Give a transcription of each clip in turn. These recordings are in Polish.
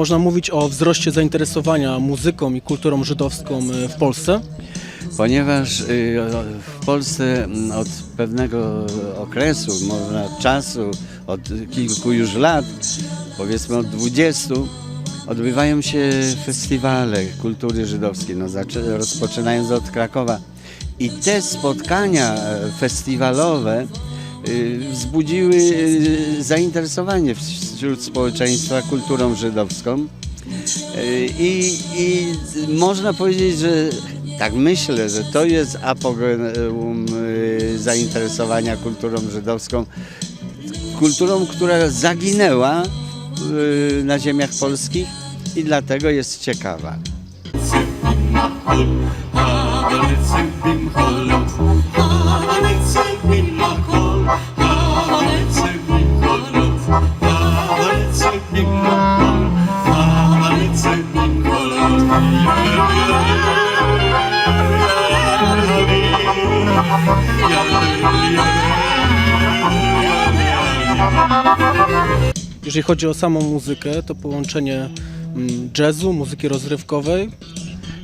Można mówić o wzroście zainteresowania muzyką i kulturą żydowską e, w Polsce. Ponieważ y, w Polsce mm, od pewnego okresu, można czasu, od kilku już lat, powiedzmy od 20, odbywają się festiwale kultury żydowskiej, no, rozpoczynając od Krakowa. I te spotkania e, festiwalowe wzbudziły y, zainteresowanie wśród społeczeństwa kulturą żydowską. Y, I, I można powiedzieć, że tak myślę, że to jest apogeum y, zainteresowania kulturą żydowską. Kulturą, która zaginęła y, na ziemiach polskich i dlatego jest ciekawa. Jeżeli chodzi o samą muzykę, to połączenie mm, jazzu, muzyki rozrywkowej.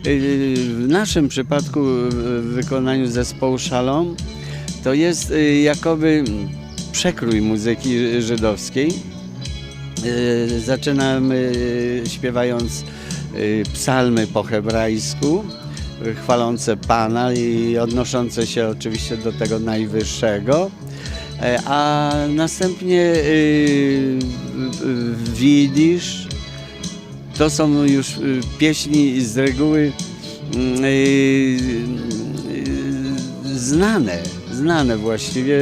Y, W naszym przypadku w wykonaniu zespołu Shalom to jest y, jakoby przekrój muzyki żydowskiej. Y, Zaczynamy y, śpiewając y, psalmy po hebrajsku, chwalące Pana i odnoszące się oczywiście do tego najwyższego. E, A następnie widzisz, to są już pieśni z reguły mm, znane, znane właściwie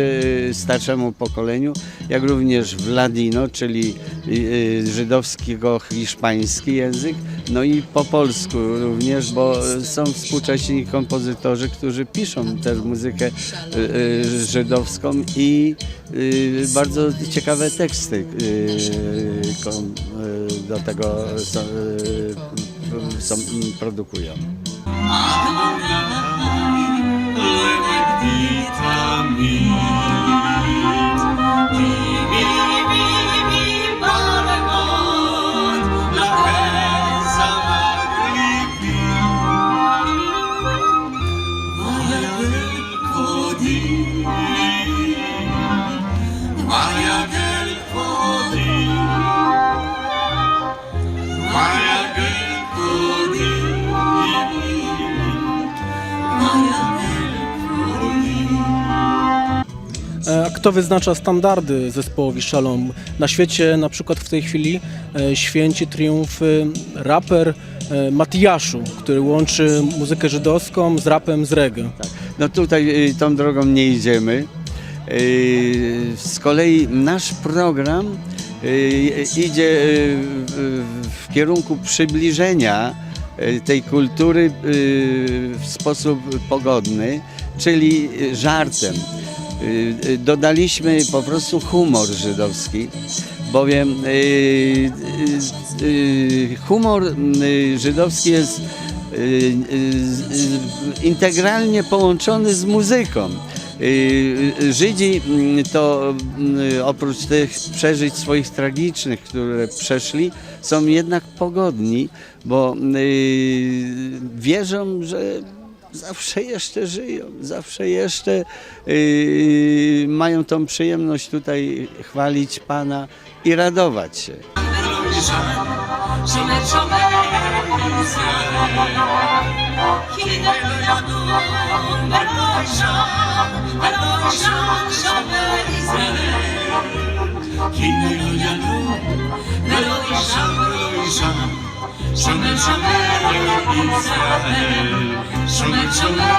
y, starszemu pokoleniu, jak również w ladino, czyli y, żydowskiego-hiszpański język, no i po polsku również, bo są współcześni kompozytorzy, którzy piszą też muzykę y, żydowską i bardzo ciekawe teksty do tego są, są, produkują. A kto wyznacza standardy zespołowi Shalom? Na świecie na przykład w tej chwili e, święci triumfy raper e, Matiaszu, który łączy muzykę żydowską z rapem z reggae. No tutaj tą drogą nie idziemy. Z kolei nasz program idzie w- kierunku przybliżenia tej kultury w sposób pogodny, czyli żartem. Y, y, Dodaliśmy po prostu humor żydowski, bowiem y, humor żydowski jest integralnie połączony z muzyką. Żydzi mm, to mm, oprócz tych przeżyć swoich tragicznych, które przeszli, są jednak pogodni, bo wierzą, że zawsze jeszcze żyją, zawsze jeszcze yy, mają tą przyjemność tutaj chwalić Pana i radować się. Szomel, szomel, Izrael, szomel.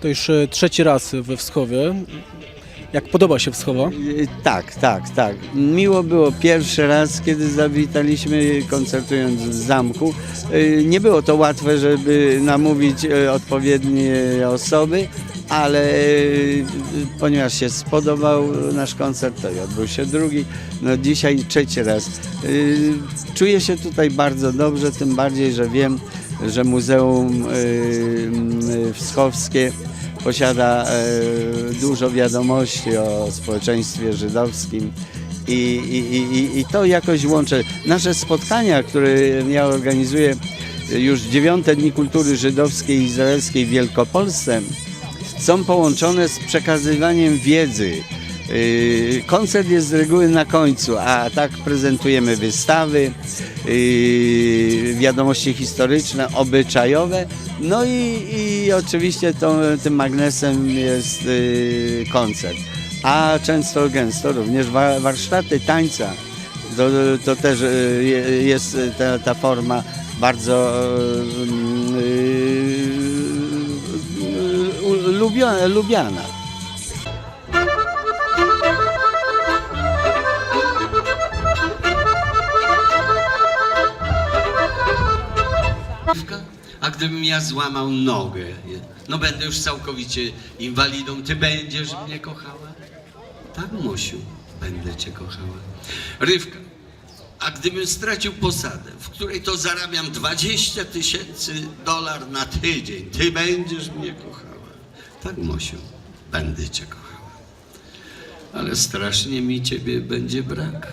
To już e, trzeci raz we Wschowie. Jak podoba się Wschowa? E, tak, tak, tak. Miło było pierwszy raz, kiedy zawitaliśmy koncertując w zamku. E, nie było to łatwe, żeby namówić odpowiednie osoby, ale y, ponieważ się spodobał nasz koncert, to i odbył się drugi. No dzisiaj trzeci raz. Y, Czuję się tutaj bardzo dobrze, tym bardziej, że wiem, że Muzeum y, Wschowskie posiada e, dużo wiadomości o społeczeństwie żydowskim I, i, i, I to jakoś łączę. Nasze spotkania, które ja organizuję już dziewiąte Dni Kultury Żydowskiej i Izraelskiej w Wielkopolsce, są połączone z przekazywaniem wiedzy. Yy, Koncert jest z reguły na końcu, a tak prezentujemy wystawy, yy, wiadomości historyczne, obyczajowe. No i, i oczywiście to, tym magnesem jest yy, koncert. A często, gęsto również wa- warsztaty tańca. To, to też je- jest ta, ta forma bardzo lubiana. lubiana. A gdybym ja złamał nogę, no będę już całkowicie inwalidą, ty będziesz mnie kochała? Tak, Mosiu, będę cię kochała. Rywka, a gdybym stracił posadę, w której to zarabiam 20 tysięcy dolar na tydzień, ty będziesz mnie kochała? Tak, Mosiu, będę cię kochała. Ale strasznie mi ciebie będzie brak.